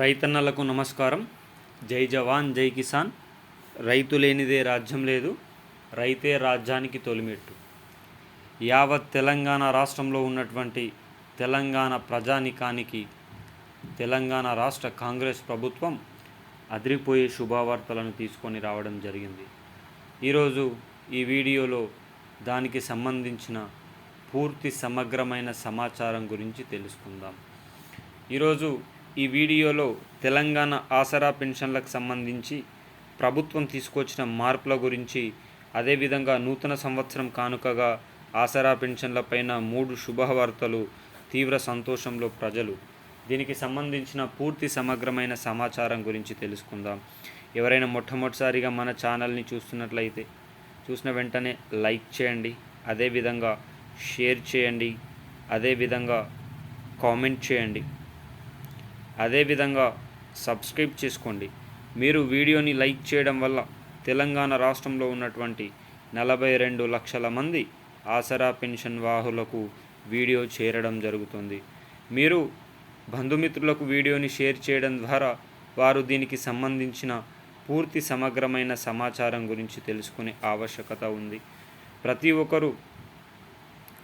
రైతన్నలకు నమస్కారం. జై జవాన్ జై కిసాన్. రైతు లేనిదే రాజ్యం లేదు. రైతే రాజ్యానికి తొలిమెట్టు. యావత్ తెలంగాణ రాష్ట్రంలో ఉన్నటువంటి తెలంగాణ ప్రజానికానికి తెలంగాణ రాష్ట్ర కాంగ్రెస్ ప్రభుత్వం అదిరిపోయే శుభవార్తలను తీసుకొని రావడం జరిగింది. ఈరోజు ఈ వీడియోలో దానికి సంబంధించిన పూర్తి సమగ్రమైన సమాచారం గురించి తెలుసుకుందాం. ఈరోజు ఈ వీడియోలో తెలంగాణ ఆసరా పెన్షన్లకు సంబంధించి ప్రభుత్వం తీసుకొచ్చిన మార్పుల గురించి అదేవిధంగా నూతన సంవత్సరం కానుకగా ఆసరా పెన్షన్లపైన మూడు శుభవార్తలు తీవ్ర సంతోషంలో ప్రజలు. దీనికి సంబంధించిన పూర్తి సమగ్రమైన సమాచారం గురించి తెలుసుకుందాం. ఎవరైనా మొట్టమొదటిసారిగా మన ఛానల్ని చూస్తున్నట్లయితే చూసిన వెంటనే లైక్ చేయండి అదేవిధంగా షేర్ చేయండి అదేవిధంగా కామెంట్ చేయండి. అదేవిధంగా సబ్స్క్రైబ్ చేసుకోండి. మీరు వీడియోని లైక్ చేయడం వల్ల తెలంగాణ రాష్ట్రంలో ఉన్నటువంటి నలభై రెండు లక్షల మంది ఆసరా పెన్షన్ వాహులకు వీడియో చేరడం జరుగుతుంది. మీరు బంధుమిత్రులకు వీడియోని షేర్ చేయడం ద్వారా వారు దీనికి సంబంధించిన పూర్తి సమగ్రమైన సమాచారం గురించి తెలుసుకునే ఆవశ్యకత ఉంది. ప్రతి ఒక్కరూ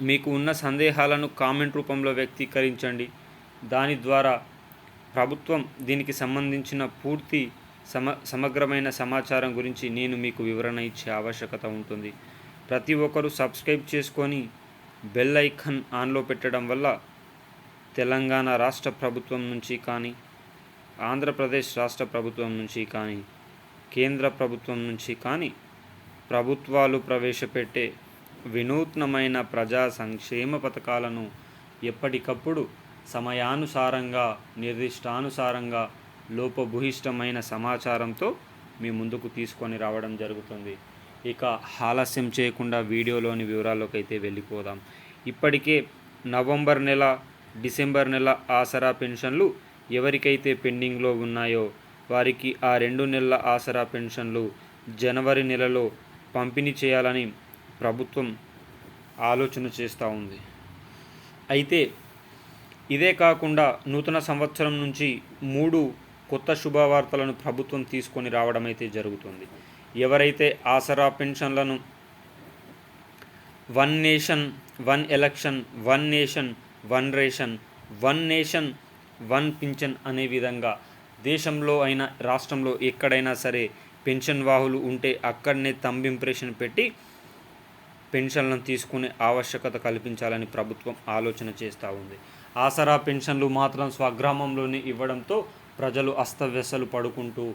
మీకు ఉన్న సందేహాలను కామెంట్ రూపంలో వ్యక్తీకరించండి. దాని ద్వారా ప్రభుత్వం దీనికి సంబంధించిన పూర్తి సమ సమగ్రమైన సమాచారం గురించి నేను మీకు వివరణ ఇచ్చే ఆవశ్యకత ఉంటుంది. ప్రతి ఒక్కరూ సబ్స్క్రైబ్ చేసుకొని బెల్ ఐకాన్ ఆన్లో పెట్టడం వల్ల తెలంగాణ రాష్ట్ర ప్రభుత్వం నుంచి కానీ ఆంధ్రప్రదేశ్ రాష్ట్ర ప్రభుత్వం నుంచి కానీ కేంద్ర ప్రభుత్వం నుంచి కానీ ప్రభుత్వాలు ప్రవేశపెట్టే వినూత్నమైన ప్రజా సంక్షేమ పథకాలను ఎప్పటికప్పుడు సమయానుసారంగా నిర్దిష్టానుసారంగా లోపభూయిష్టమైన సమాచారంతో మీ ముందుకు తీసుకొని రావడం జరుగుతుంది. ఇక ఆలస్యం చేయకుండా వీడియోలోని వివరాల్లోకి అయితే వెళ్ళిపోదాం. ఇప్పటికే నవంబర్ నెల డిసెంబర్ నెల ఆసరా పెన్షన్లు ఎవరికైతే పెండింగ్లో ఉన్నాయో వారికి ఆ రెండు నెలల ఆసరా పెన్షన్లు జనవరి నెలలో పంపిణీ చేయాలని ప్రభుత్వం ఆలోచన చేస్తూ ఉంది. అయితే ఇదే కాకుండా నూతన సంవత్సరం నుంచి మూడు కొత్త శుభవార్తలను ప్రభుత్వం తీసుకొని రావడం అయితే జరుగుతుంది. ఎవరైతే ఆసరా పెన్షన్లను one nation one election one nation one ration one nation one pension అనే విధంగా దేశంలో అయినా రాష్ట్రంలో ఎక్కడైనా సరే పెన్షన్ వాహులు ఉంటే అక్కడనే తంబింప్రెషన్ పెట్టి పెన్షన్లను తీసుకునే ఆవశ్యకత కల్పించాలని ప్రభుత్వం ఆలోచన చేస్తూ ఉంది. ఆసరా పెన్షన్లు మాత్రం స్వగ్రామంలోనే ఇవ్వడంతో ప్రజలు అస్తవ్యస్తలు పడుకుంటూ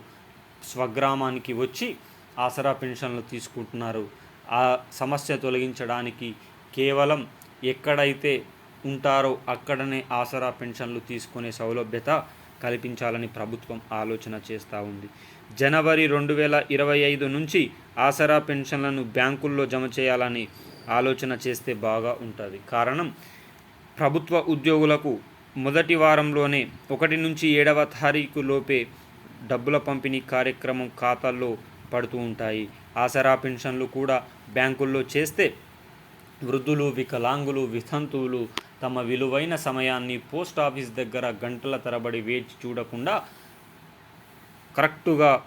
స్వగ్రామానికి వచ్చి ఆసరా పెన్షన్లు తీసుకుంటున్నారు. ఆ సమస్య తొలగించడానికి కేవలం ఎక్కడైతే ఉంటారో అక్కడనే ఆసరా పెన్షన్లు తీసుకునే సౌలభ్యత కల్పించాలని ప్రభుత్వం ఆలోచన చేస్తూ ఉంది. జనవరి రెండు వేల ఇరవై ఐదు నుంచి ఆసరా పెన్షన్లను బ్యాంకుల్లో జమ చేయాలని ఆలోచన చేస్తే బాగా ఉంటుంది. కారణం ప్రభుత్వ ఉద్యోగులకు మొదటి వారంలోనే ఒకటి నుంచి ఏడవ తారీఖు లోపే డబ్బుల పంపిణీ కార్యక్రమం ఖాతాల్లో పడుతూ ఉంటాయి. ఆసరా పెన్షన్లు కూడా బ్యాంకుల్లో చేస్తే వృద్ధులు వికలాంగులు వితంతువులు తమ విలువైన సమయాన్ని పోస్ట్ ఆఫీస్ దగ్గర గంటల తరబడి వేచి చూడకుండా కరెక్టుగా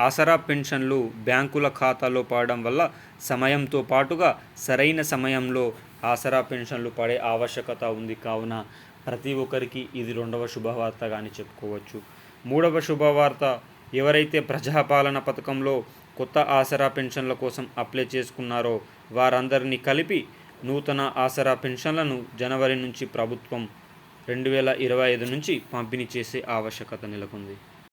ఆసరా పెన్షన్లు బ్యాంకుల ఖాతాలో పడడం వల్ల సమయంతో పాటుగా సరైన సమయంలో ఆసరా పెన్షన్లు పడే ఆవశ్యకత ఉంది. కావున ప్రతి ఒక్కరికి ఇది రెండవ శుభవార్తగాని చెప్పుకోవచ్చు. మూడవ శుభవార్త ఎవరైతే ప్రజాపాలన పథకంలో కొత్త ఆసరా పెన్షన్ల కోసం అప్లై చేసుకున్నారో వారందరినీ కలిపి నూతన ఆసరా పెన్షన్లను జనవరి నుంచి ప్రభుత్వం రెండు వేల ఇరవై ఐదు నుంచి పంపిణీ చేసే ఆవశ్యకత నెలకొంది.